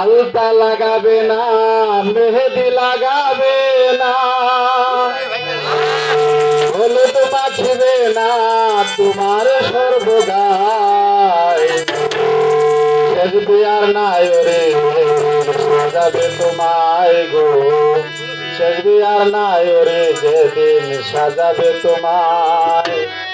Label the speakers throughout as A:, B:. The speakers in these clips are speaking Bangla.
A: আলতা লাগাবে না, মেহেদি লাগাবে না। হলুদ মাখবে না, তোমার সর্বদাই বিয়ার নাই রে সাজাবে তোমায় গো। শেষ বিয়ার নাই রে যেদিন সাজাবে তোমায়।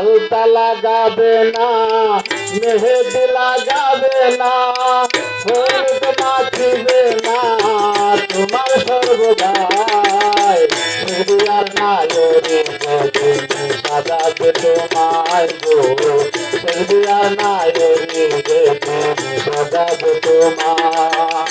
A: আলতা লাগাবে না, মেহেদি লাগাবে না, হলুদ মাখিবে না। তোমার সর্বদাই আর নাই রে যেদিন সাজাবে তোমায় গো। আর নাই রে যেদিন সাজাবে তোমায়।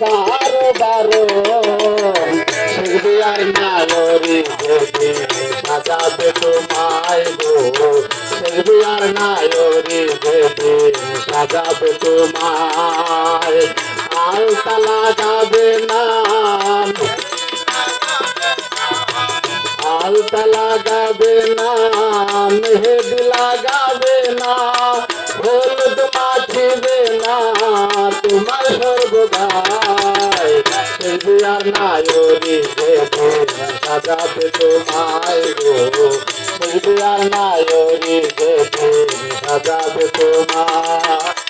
A: কারও বারো শিখবে আর নাগরি যেদিন সাজাবে তোমায় গো শিখবে আর নাগরি যেদিন সাজাবে তোমায় আলতা লাগাবে না আলতা লাগাবে না। তোমার সর্বদাই সেবি আর নায়রি সাজাবে তোমায় গো। সেবি আর নায়রি সাজাবে তোমার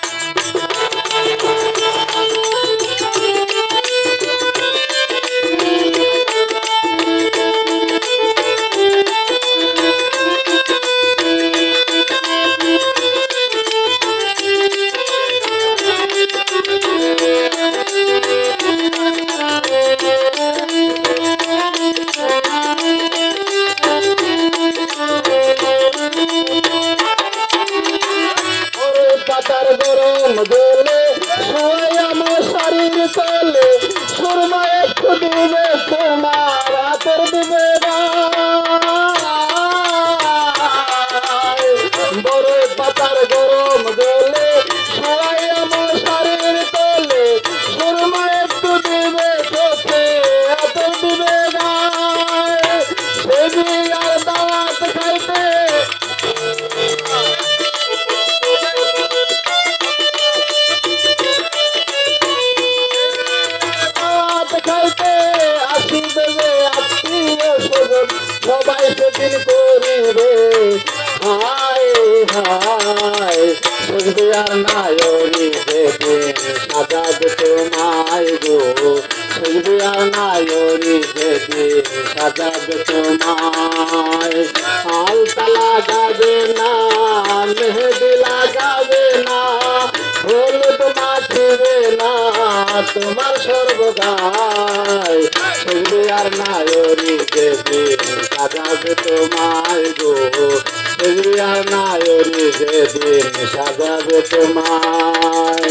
A: করিবে হায় হায়। সজবে আর নায়রি দেবে সাজাবে তোমায় গো। সজবে আর নায়রি দেবে সাজাবে তোমায় আলতা লাগাবে না, মেহেদি লাগাবে না, হলুদ মাখিবে না, তোমার সর্বদাই সেগুলি আর নায়রি দেবে সাজাবে তোমায় গো আর নায়রি যেদিন সাজাবে তোমায়